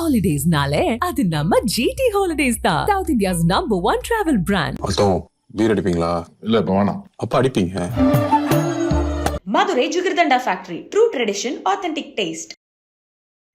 ஹாலிடேஸ்னாலே அது நம்ம ஜிடி ஹாலிடேஸ் தான். South India's number one travel brand அர்த்தம் பீர் அடிப்பீங்களா? இல்ல இப்ப வேணாம். அப்ப அடிப்பீங்க. Madurai jigarthanda factory true tradition authentic taste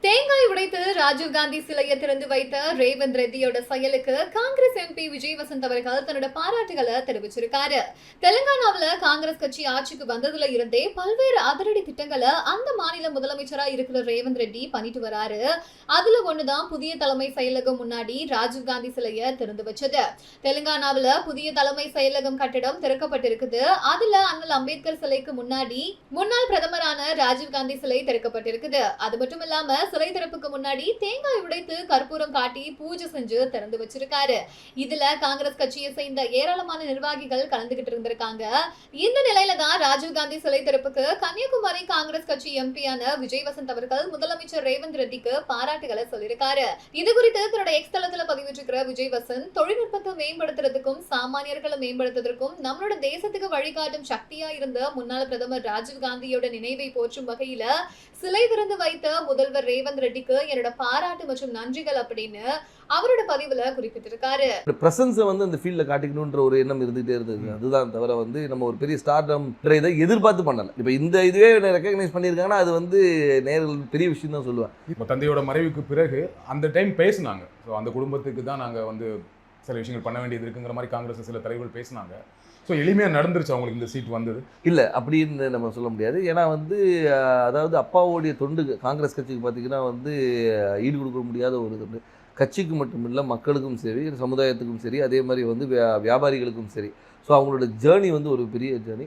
தேங்காய் உடைத்து ராஜீவ் காந்தி சிலையை திறந்து வைத்த ரேவந்த் ரெட்டியோட செயலுக்கு காங்கிரஸ் எம்பி விஜய் வசந்த் அவர்கள் தன்னோட பாராட்டுகளை தெரிவிச்சிருக்காரு. தெலுங்கானாவில் காங்கிரஸ் கட்சி ஆட்சிக்கு வந்ததுல இருந்தே பல்வேறு அதிரடி திட்டங்களை அந்த மாநில முதலமைச்சரா இருக்கிற ரேவந்த் ரெட்டி பண்ணிட்டு வராரு. அதுல ஒண்ணுதான் புதிய தலைமை செயலகம் முன்னாடி ராஜீவ் காந்தி சிலையை திறந்து வச்சது. தெலுங்கானாவில் புதிய தலைமை செயலகம் கட்டிடம் திறக்கப்பட்டிருக்குது. அதுல அண்ணல் அம்பேத்கர் சிலைக்கு முன்னாடி முன்னாள் பிரதமரான ராஜீவ் காந்தி சிலை திறக்கப்பட்டிருக்குது. அது மட்டும் இல்லாம சிலை திறப்புக்கு முன்னாடி தேங்காய் உடைத்து கற்பூரம் காட்டி பூஜை செஞ்சு திறந்து வச்சிருக்காரு. இதுல காங்கிரஸ் கட்சியை சேர்ந்த ஏராளமான நிர்வாகிகள் கலந்துகிட்டு இருந்திருக்காங்க. இந்த நிலையில தான் ராஜீவ்காந்தி சிலை திறப்புக்கு கன்னியாகுமரி காங்கிரஸ் கட்சி எம்பியான விஜய் வசந்த் அவர்கள் முதலமைச்சர் ரேவந்த் ரெட்டிக்கு பாராட்டுகளை சொல்லியிருக்காரு. இது குறித்து தன்னோட எக்ஸ் தளத்துல பதிவிட்டிருக்கிற விஜய் வசந்த் தொழில்நுட்பத்தை மேம்படுத்துறதுக்கும் சாமானியர்களை மேம்படுத்துறதுக்கும் நம்மளோட தேசத்துக்கு வழிகாட்டும் சக்தியா இருந்த முன்னாள் பிரதமர் ராஜீவ் காந்தியோட நினைவை போற்றும் வகையில சிலை திறந்து வைத்த முதல்வர் ரேவந்த் ரெட்டிக்கு என்னோட பாராட்டு மற்றும் நன்றிகள் அப்படின்னு அவரோட பதிவுல குறிப்பிட்டிருக்காரு. ப்ரெசன்ஸை வந்து அந்த ஃபீல்டில் காட்டிக்கணுன்ற ஒரு எண்ணம் இருந்துகிட்டே இருந்தது. அதுதான் தவிர வந்து நம்ம ஒரு பெரிய ஸ்டார்டம்ன்ற இதை எதிர்பார்த்து பண்ணலை. இப்போ இந்த இதுவே ரெக்கக்னைஸ் பண்ணியிருக்காங்கன்னா அது வந்து நேரில் பெரிய விஷயம் தான் சொல்லுவேன். இப்போ தந்தையோட மறைவுக்கு பிறகு அந்த டைம் பேசுனாங்க. ஸோ அந்த குடும்பத்துக்கு தான் நாங்கள் வந்து சில விஷயங்கள் பண்ண வேண்டியது இருக்குங்கிற மாதிரி காங்கிரஸ் சில தலைவர்கள் பேசினாங்க. ஸோ எளிமையாக நடந்துருச்சு அவங்களுக்கு இந்த சீட் வந்தது. இல்லை அப்படின்னு நம்ம சொல்ல முடியாது. ஏன்னா வந்து அதாவது அப்பாவுடைய தொண்டு காங்கிரஸ் கட்சிக்கு பார்த்தீங்கன்னா வந்து ஈடு கொடுக்க முடியாத ஒரு தொண்டு. கட்சிக்கு மட்டும் இல்லை மக்களுக்கும் சரி சமுதாயத்துக்கும் சரி அதே மாதிரி வந்து வியா- வியாபாரிகளுக்கும் சரி. ஸோ அவங்களோட ஜேர்னி வந்து ஒரு பெரிய ஜேர்னி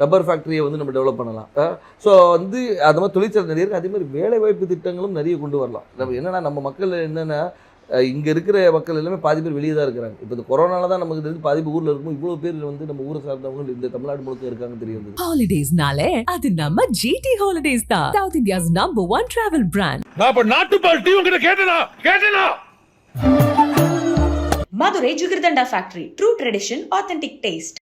ரப்பர் ஃபேக்ட்ரியை வந்து நம்ம டெவலப் பண்ணலாம். ஸோ வந்து அது மாதிரி தொழிற்சாலை நிறைய இருக்குது அதே மாதிரி வேலை வாய்ப்பு திட்டங்களும் நிறைய கொண்டு வரலாம். நம்ம என்னன்னா நம்ம மக்கள் என்னென்னா இங்கே இருக்கிற மக்கள் எல்லாமே பாதி பேர் வெளியே தான் இருக்கிறாங்க. இப்போ இந்த கொரோனால தான் நமக்கு தெரிஞ்சு பாதி ஊரில் இருக்கும் இவ்வளோ பேர் வந்து நம்ம ஊரை சார்ந்தவங்க இந்த தமிழ்நாடு முழுக்க இருக்காங்கன்னு தெரிய வந்தது. ஹாலிடேஸ்னாலே அது நம்ம ஜிடி ஹாலிடேஸ் தான். South India's number one travel brand நான் இப்ப நாட்டுப்பால் டீ உங்ககிட்ட கேட்டனா? கேட்டனா? Madurai Jugurdanda Factory. True tradition, authentic taste.